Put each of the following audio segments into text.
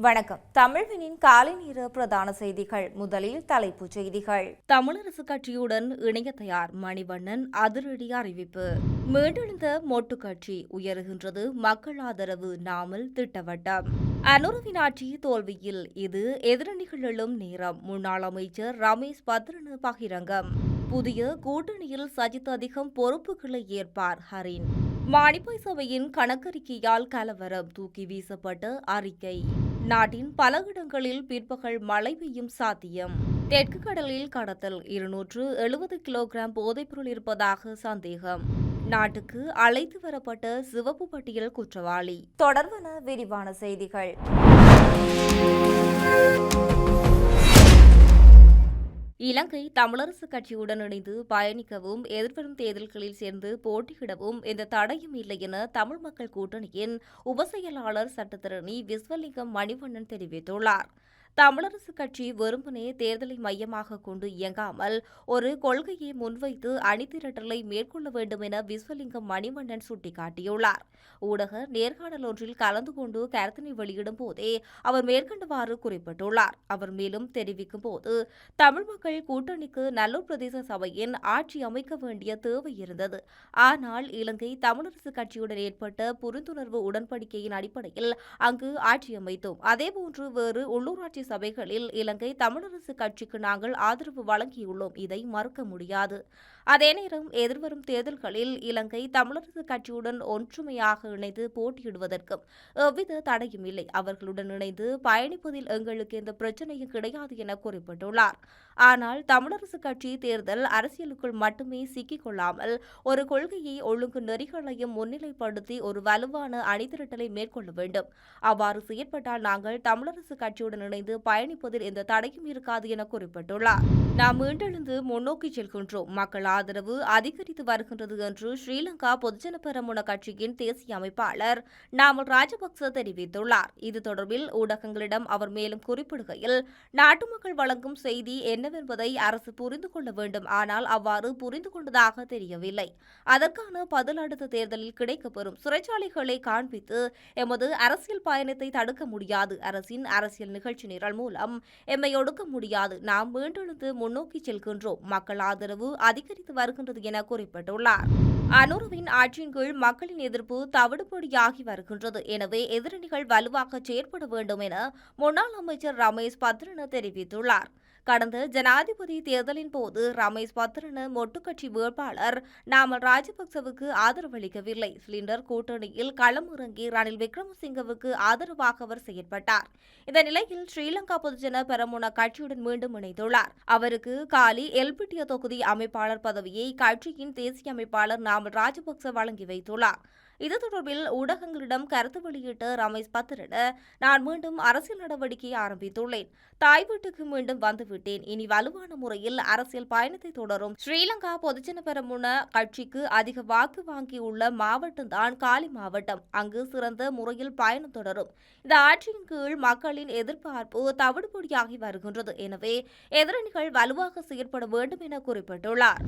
வணக்கம். தமிழ்வினின் காலை நேர பிரதான செய்திகள். முதலில் தலைப்புச் செய்திகள். தமிழரசு கட்சியுடன் இணைய தயார் மணிவண்ணன் அதிரடி அறிவிப்பு. மீண்டெழுந்த மொட்டு கட்சி உயருகின்றது. மக்கள் ஆதரவு நாமல் திட்டவட்டம். அனுரவின் ஆட்சி தோல்வியில் இது எதிரணிகள் எழும் நேரம். முன்னாள் அமைச்சர் ரமேஷ் பத்ரனு பகிரங்கம். புதிய கூட்டணியில் சஜித் அதிகம் பொறுப்புகளை ஏற்பார் ஹரின். மானிப்பாய் சபையின் கணக்கறிக்கையால் கலவரம் தூக்கி வீசப்பட்ட அறிக்கை. நாட்டின் பல இடங்களில் பிற்பகல் மழை பெய்யும் சாத்தியம். தெற்கு கடலில் கடத்தல் இருநூற்று எழுபது கிலோகிராம் போதைப்பொருள் இருப்பதாக சந்தேகம். நாட்டுக்கு அழைத்து வரப்பட்ட சிவப்பு பட்டியல் குற்றவாளி. தொடர்வன விரிவான செய்திகள். இலங்கை தமிழரசு கட்சியுடன் இணைந்து பயணிக்கவும் எதிர்வரும் தேர்தல்களில் சேர்ந்து போட்டியிடவும் எந்த தடையும் இல்லை என தமிழ் மக்கள் கூட்டணியின் உபசெயலாளர் சட்டத்தரணி விஸ்வலிங்கம் மணிவண்ணன் தெரிவித்துள்ளார். தமிழரசு கட்சி வெறுமனே தேர்தலை மையமாக கொண்டு இயங்காமல் ஒரு கொள்கையை முன்வைத்து அணிதிரட்டலை மேற்கொள்ள வேண்டும் என விஸ்வலிங்கம் மணிவண்ணன் சுட்டிக்காட்டியுள்ளார். ஊடக நேர்காணல் ஒன்றில் கலந்து கொண்டு கருத்தினை வெளியிடும் போதே அவர் மேற்கண்டவாறு குறிப்பிட்டுள்ளார். அவர் மேலும் தெரிவிக்கும் போது தமிழ் மக்கள் கூட்டணிக்கு நல்லூர் பிரதேச சபையின் ஆட்சி அமைக்க வேண்டிய தேவை இருந்தது. ஆனால் இலங்கை தமிழரசு கட்சியுடன் ஏற்பட்ட புரிந்துணர்வு உடன்படிக்கையின் அடிப்படையில் அங்கு ஆட்சி அமைத்தோம். அதேபோன்று வேறு உள்ளூராட்சி சபைகளில் இலங்கை தமிழரசு கட்சிக்கு நாங்கள் ஆதரவு வழங்கியுள்ளோம். இதை மறுக்க முடியாது. அதே நேரம் எதிர்வரும் தேர்தல்களில் இலங்கை தமிழரசு கட்சியுடன் ஒற்றுமையாக இணைந்து போட்டியிடுவதற்கும் எவ்வித தடையும் இல்லை. அவர்களுடன் இணைந்து பயணிப்பதில் எங்களுக்கு எந்த பிரச்சனையும் கிடையாது என குறிப்பிட்டுள்ளார். ஆனால் தமிழரசு கட்சி தேர்தல் அரசியலுக்குள் மட்டுமே சிக்கிக் கொள்ளாமல் ஒரு கொள்கையை ஒழுங்கு நெறிகளையும் முன்னிலைப்படுத்தி ஒரு வலுவான அணிதிரட்டலை மேற்கொள்ள வேண்டும். அவ்வாறு செயற்பட்டால் நாங்கள் தமிழரசு கட்சியுடன் இணைந்து பயணிப்பதில் எந்த தடையும் இருக்காது என குறிப்பிட்டுள்ளார். நாம் மீண்டெழுந்து முன்னோக்கி செல்கின்றோம். மக்களால் ஆதரவு அதிகரித்து வருகின்றது என்று ஸ்ரீலங்கா பொதுஜன பெரமுன கட்சியின் தேசிய அமைப்பாளர் நாமல் ராஜபக்ச தெரிவித்துள்ளார். இது தொடர்பில் ஊடகங்களிடம் அவர் மேலும் குறிப்பிடுகையில் நாட்டு மக்கள் வழங்கும் செய்தி என்னவென்பதை அரசு புரிந்து கொள்ள வேண்டும். ஆனால் அவ்வாறு புரிந்து கொண்டதாக தெரியவில்லை. அதற்கான பதில் அடுத்த தேர்தலில் கிடைக்கப்பெறும் சிறைச்சாலைகளை காண்பித்து எமது அரசியல் பயணத்தை தடுக்க முடியாது. அரசின் அரசியல் நிகழ்ச்சி நிரல் மூலம் எம்மை ஒடுக்க முடியாது. நாம் மீண்டெழுந்து முன்னோக்கி செல்கின்றோம். மக்கள் ஆதரவு அதிகரித்து வருகின்றது என குறிப்பிட்டுள்ளார். அனுருவின் ஆட்சியின் கீழ் மக்களின் எதிர்ப்பு தவிடுபொடியாகி வருகின்றது. எனவே எதிரணிகள் வலுவாக செயற்பட வேண்டும் என முன்னாள் அமைச்சர் ரமேஷ் பத்ரன தெரிவித்துள்ளார். கடந்த ஜனாதிபதி தேர்தலின் போது ரமேஷ் பத்ரன மொட்டுக்கட்சி வேட்பாளர் நாமல் ராஜபக்சவுக்கு ஆதரவளிக்கவில்லை சிலிண்டர் கூட்டணியில் களமிறங்கி ரணில் விக்ரமசிங்கவுக்கு ஆதரவாக அவர் செயற்பட்டார். இந்த நிலையில் ஸ்ரீலங்கா பொதுஜன பெரமுன கட்சியுடன் மீண்டும் இணைந்துள்ளார். அவருக்கு காலி எல்பிட்டிய தொகுதி அமைப்பாளர் பதவியை கட்சியின் தேசிய அமைப்பாளர் நாமல் ராஜபக்ச வழங்கி வைத்துள்ளார். இது தொடர்பில் ஊடகங்களிடம் கருத்து வெளியிட்ட ரமேஷ் பத்திரன நான் மீண்டும் அரசியல் நடவடிக்கையை ஆரம்பித்துள்ளேன். தாய் வீட்டுக்கு மீண்டும் வந்துவிட்டேன். இனி வலுவான முறையில் அரசியல் பயணத்தை தொடரும். ஸ்ரீலங்கா பொதுஜன பெரமுன கட்சிக்கு அதிக வாக்கு வாங்கியுள்ள மாவட்டம்தான் காலி மாவட்டம். அங்கு சிறந்த முறையில் பயணம் தொடரும். இந்த ஆட்சியின் கீழ் மக்களின் எதிர்பார்ப்பு தவிடுபொடியாகி வருகின்றது. எனவே எதிரணிகள் வலுவாக செயற்பட வேண்டும் என குறிப்பிட்டுள்ளார்.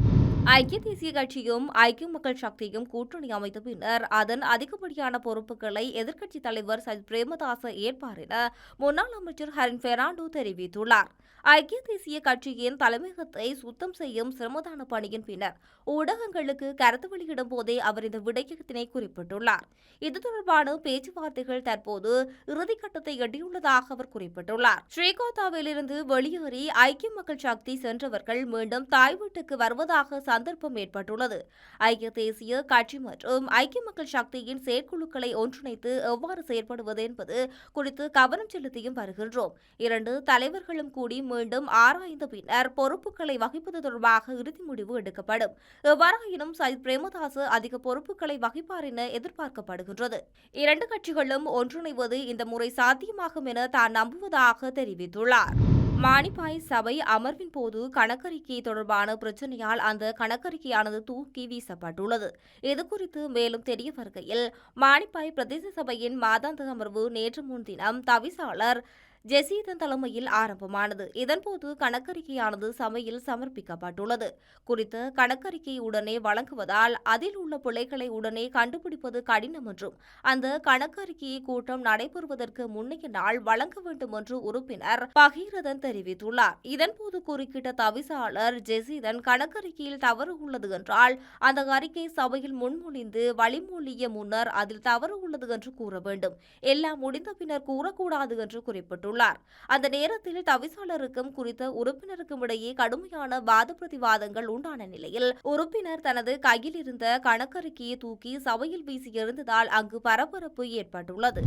ஐக்கிய தேசிய கட்சியும் ஐக்கிய மக்கள் சக்தியும் கூட்டணி அமைத்த பின்னர் அதன் அதிகப்படியான பொறுப்புகளை எதிர்க்கட்சித் தலைவர் சஜித் பிரேமதாச ஏற்பார் என முன்னாள் அமைச்சர் ஹரின் பெர்னாண்டோ தெரிவித்துள்ளார். ஐக்கிய தேசிய கட்சியின் தலைமையகத்தை சுத்தம் செய்யும் சிரமதான பணியின் பின்னர் ஊடகங்களுக்கு கருத்து வெளியிடும் போதே அவர் இந்த விடயத்தினை குறிப்பிட்டுள்ளார். இது தொடர்பான பேச்சுவார்த்தைகள் தற்போது இறுதிக்கட்டத்தை எட்டியுள்ளதாக அவர் குறிப்பிட்டுள்ளார். ஸ்ரீகோத்தாவிலிருந்து வெளியேறி ஐக்கிய மக்கள் சக்தி சென்றவர்கள் மீண்டும் தாய் வீட்டுக்கு வருவதாக சந்தர்ப்பம் ஏற்பட்டுள்ளது. ஐக்கிய தேசிய கட்சி மற்றும் ஐக்கிய மக்கள் சக்தியின் செயற்குழுக்களை ஒன்றிணைத்து எவ்வாறு செயற்படுவது என்பது குறித்து கவனம் செலுத்தியும் வருகின்றோம். இரண்டு தலைவர்களும் கூடி மீண்டும் ஆராய்ந்த பின்னர் பொறுப்புகளை வகிப்பது தொடர்பாக இறுதி முடிவு எடுக்கப்படும். எவ்வாறாயினும் சயித் பிரேமதாசு அதிக பொறுப்புகளை வகிப்பார் என எதிர்பார்க்கப்படுகின்றது. இரண்டு கட்சிகளும் ஒன்றிணைவது இந்த முறை சாத்தியமாகும் என தான் நம்புவதாக தெரிவித்துள்ளார். மானிப்பாய் சபை அமர்வின் போது கணக்கறிக்கை தொடர்பான பிரச்சனையால் அந்த கணக்கறிக்கையானது தூக்கி வீசப்பட்டுள்ளது. இதுகுறித்து மேலும் தெரிய வருகையில் மானிப்பாய் பிரதேச சபையின் மாதாந்த அமர்வு நேற்று முன்தினம் தவிசாளர் ஜெசீதன் தலைமையில் ஆரம்பமானது. இதன்போது கணக்கறிக்கையானது சபையில் சமர்ப்பிக்கப்பட்டுள்ளது. குறித்த கணக்கறிக்கை உடனே வழங்குவதால் அதில் உள்ள பிழைகளை உடனே கண்டுபிடிப்பது கடினம் என்றும் அந்த கணக்கறிக்கையை கூட்டம் நடைபெறுவதற்கு முன்னைய நாள் வழங்க வேண்டும் என்று உறுப்பினர் பகீரதன் தெரிவித்துள்ளார். இதன்போது குறுக்கிட்ட தவிசாளர் ஜெசீதன் கணக்கறிக்கையில் தவறு உள்ளது என்றால் அந்த அறிக்கை சபையில் முன்மொழிந்து வழிமொழிய முன்னர் அதில் தவறு உள்ளது என்று கூற வேண்டும். எல்லாம் முடிந்த பின்னர் கூறக்கூடாது என்று குறிப்பிட்டுள்ளார். அந்த நேரத்தில் தவிசாளருக்கும் குறித்த உறுப்பினருக்கும் இடையே கடுமையான வாத பிரதிவாதங்கள் உண்டான நிலையில் உறுப்பினர் தனது கையில் இருந்த கணக்கறிக்கையை தூக்கி சபையில் வீசி எறிந்ததால் அங்கு பரபரப்பு ஏற்பட்டுள்ளது.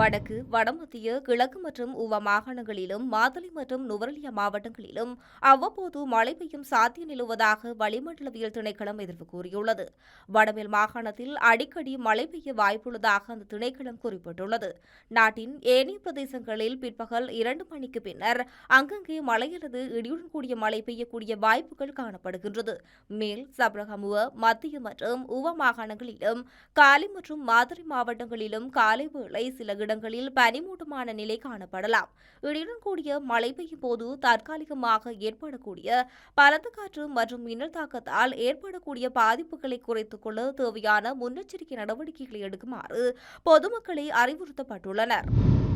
வடக்கு வடமத்திய கிழக்கு மற்றும் உவ மாகாணங்களிலும் மாதளை மற்றும் நுவரெலியா மாவட்டங்களிலும் அவ்வப்போது மழை பெய்யும் சாத்தியம் நிலவுவதாக வளிமண்டலவியல் திணைக்களம் எதிர்ப்பு கூறியுள்ளது. வடமேல் மாகாணத்தில் அடிக்கடி மழை பெய்ய வாய்ப்புள்ளதாக அந்த திணைக்களம் குறிப்பிட்டுள்ளது. நாட்டின் ஏனைய பிரதேசங்களில் பிற்பகல் இரண்டு மணிக்கு பின்னர் அங்கங்கே மழை அல்லது இடியுடன் கூடிய மழை பெய்யக்கூடிய வாய்ப்புகள் காணப்படுகின்றது. மேல் சப்ரகமுவ மத்திய மற்றும் உவ மாகாணங்களிலும் காலி மற்றும் மாதிரி மாவட்டங்களிலும் காலை வேளை சில இடங்களில் பனிமூட்டமான நிலை காணப்படலாம். இடியுடன் கூடிய மழை பெய்யும் போது தற்காலிகமாக ஏற்படக்கூடிய பலத்த காற்று மற்றும் மின்னல் தாக்கத்தால் ஏற்படக்கூடிய பாதிப்புகளை குறைத்துக் கொள்ள தேவையான முன்னெச்சரிக்கை நடவடிக்கைகளை எடுக்குமாறு பொதுமக்களை அறிவுறுத்தப்பட்டுள்ளனர்.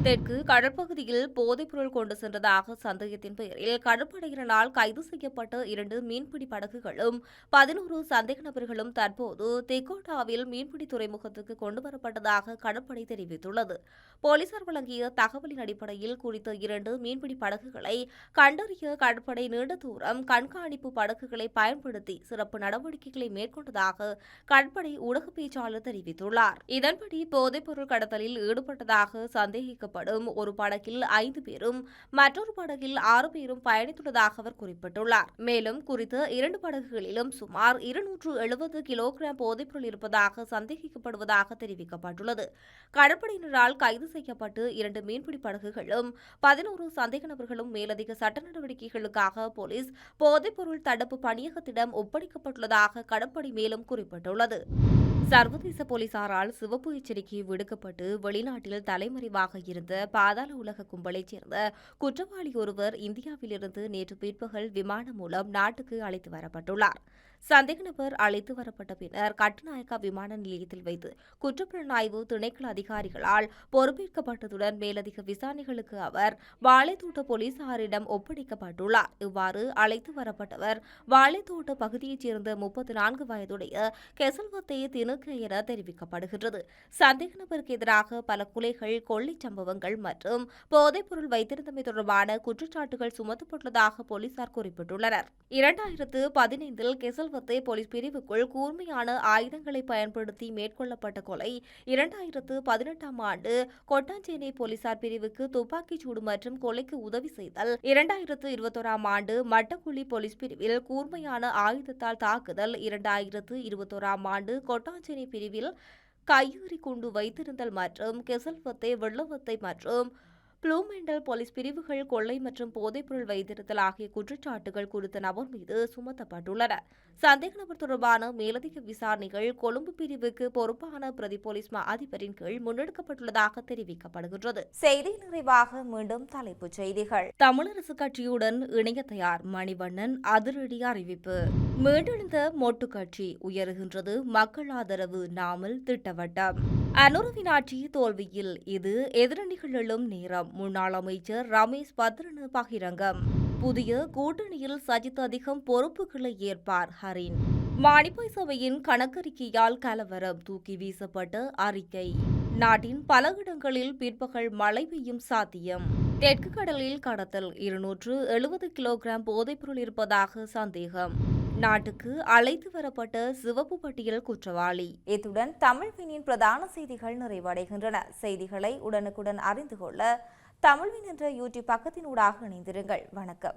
தெற்கு கடற்பகுதியில் போதைப்பொருள் கொண்டு சென்றதாக சந்தேகத்தின் பெயரில் கடற்படையினரால் கைது செய்யப்பட்ட இரண்டு மீன்பிடி படகுகளும் பதினோரு சந்தேக நபர்களும் தற்போது தெக்கோட்டாவில் மீன்பிடி துறைமுகத்துக்கு கொண்டுவரப்பட்டதாக கடற்படை தெரிவித்துள்ளது. போலீசார் வழங்கிய தகவலின் அடிப்படையில் குறித்த இரண்டு மீன்பிடி படகுகளை கண்டறிய கடற்படை நீண்ட தூரம் கண்காணிப்பு படகுகளை பயன்படுத்தி சிறப்பு நடவடிக்கைகளை மேற்கொண்டதாக கடற்படை ஊடக பேச்சாளர் தெரிவித்துள்ளார். இதன்படி போதைப்பொருள் கடத்தலில் ஈடுபட்டதாக சந்தேகிக்கப்படும் ஒரு படகில் ஐந்து பேரும் மற்றொரு படகில் ஆறு பேரும் பயணித்துள்ளதாக அவர் குறிப்பிட்டுள்ளார். மேலும் குறித்த இரண்டு படகுகளிலும் சுமார் இருநூற்று எழுபது கிலோகிராம் போதைப்பொருள் இருப்பதாக சந்தேகிக்கப்படுவதாக தெரிவிக்கப்பட்டுள்ளது. கடற்படையினரால் கைது செய்யப்பட்டு இரண்டு மீன்பிடி படகுகளும் பதினோரு சந்தேக நபர்களும் மேலதிக சட்ட நடவடிக்கைகளுக்காக போலீஸ் போதைப்பொருள் தடுப்பு பணியகத்திடம் ஒப்படைக்கப்பட்டுள்ளதாக கடற்படை மேலும் குறிப்பிட்டுள்ளது. சர்வதேச போலீசாரால் சிவப்பு எச்சரிக்கை விடுக்கப்பட்டு வெளிநாட்டில் தலைமறைவாக இருந்த பாதாள உலக கும்பலைச் சேர்ந்த குற்றவாளி ஒருவர் இந்தியாவிலிருந்து நேற்று பிற்பகல் விமானம் மூலம் நாட்டுக்கு அழைத்து வரப்பட்டுள்ளார். சந்தேக நபர் அழைத்து வரப்பட்ட பின்னர் கட்டுநாயக்கா விமான நிலையத்தில் வைத்து குற்றப்புலனாய்வு திணைக்கள அதிகாரிகளால் பொறுப்பேற்கப்பட்டதுடன் மேலதிக விசாரணைகளுக்கு அவர் வாழைத்தோட்ட போலீசாரிடம் ஒப்படைக்கப்பட்டுள்ளார். இவ்வாறு அழைத்து வரப்பட்டவர் வாழைத்தோட்ட பகுதியைச் சேர்ந்த முப்பத்தி நான்கு வயதுடைய கெசல்வத்தை தினுக்க என தெரிவிக்கப்படுகின்றது. சந்தேக நபருக்கு எதிராக பல கொலைகள் கொள்ளைச் சம்பவங்கள் மற்றும் போதைப்பொருள் வைத்திருந்தமை தொடர்பான குற்றச்சாட்டுகள் சுமத்தப்பட்டுள்ளதாக போலீசார் குறிப்பிட்டுள்ளனர். இரண்டாயிரத்து பதினைந்தில் கெசல் கெசல்வத்தை போலீஸ் பிரிவுக்குள் கூர்மையான ஆயுதங்களை பயன்படுத்தி மேற்கொள்ளப்பட்ட கொலை இரண்டாயிரத்து பதினெட்டாம் ஆண்டு கொட்டாஞ்சேனை போலீசார் பிரிவுக்கு துப்பாக்கிச் சூடு மற்றும் கொலைக்கு உதவி செய்தல். இரண்டாயிரத்து இருபத்தோராம் ஆண்டு மட்டக்குழி போலீஸ் பிரிவில் கூர்மையான ஆயுதத்தால் தாக்குதல். இரண்டாயிரத்து இருபத்தோராம் ஆண்டு கொட்டாஞ்சேனை பிரிவில் கையெறி குண்டு வைத்திருந்தல் மற்றும் கெசல்வத்தை வெள்ளவத்தை மற்றும் ப்ளூமெண்டல் போலீஸ் பிரிவுகள் கொள்ளை மற்றும் போதைப்பொருள் வைத்திருத்தல் ஆகிய குற்றச்சாட்டுகள் குறித்த நபர் மீது சுமத்தப்பட்டுள்ளன சந்தேக நபர் தொடர்பான மேலதிக விசாரணைகள் கொழும்பு பிரிவுக்கு பொறுப்பான பிரதி போலீஸ் மா அதிபரின் கீழ் முன்னெடுக்கப்பட்டுள்ளதாக தெரிவிக்கப்படுகின்றது. செய்தி நிறைவாக மீண்டும் தலைப்புச் செய்திகள். தமிழரசு கட்சியுடன் இணைய தயார் மணிவண்ணன் அதிரடி அறிவிப்பு. மீண்டெழுந்த மொட்டு கட்சி உயருகின்றது. மக்கள் ஆதரவு நாமல் திட்டவட்டம். அனுரவின் ஆட்சி தோல்வியில் இது எதிரணிகள் எழும் நேரம். முன்னாள் அமைச்சர் ரமேஷ் பத்ரனு பகிரங்கம். புதிய கூட்டணியில் சஜித் அதிகம் பொறுப்புகளை ஏற்பார் ஹரின். மானிப்பாய் சபையின் கணக்கறிக்கையால் கலவரம் தூக்கி வீசப்பட்ட அறிக்கை. நாட்டின் பல இடங்களில் பிற்பகல் மழை பெய்யும் சாத்தியம். தெற்கு கடலில் கடத்தல் இருநூற்று எழுபது கிலோகிராம் போதைப்பொருள் இருப்பதாக சந்தேகம். நாட்டுக்கு அழைத்து வரப்பட்ட சிவப்பு பட்டியல் குற்றவாளி. இத்துடன் தமிழ்வினின் பிரதான செய்திகள் நிறைவடைகின்றன. செய்திகளை உடனுக்குடன் அறிந்து கொள்ள தமிழ்வின் என்ற யூடியூப் பக்கத்தினூடாக இணைந்திருங்கள். வணக்கம்.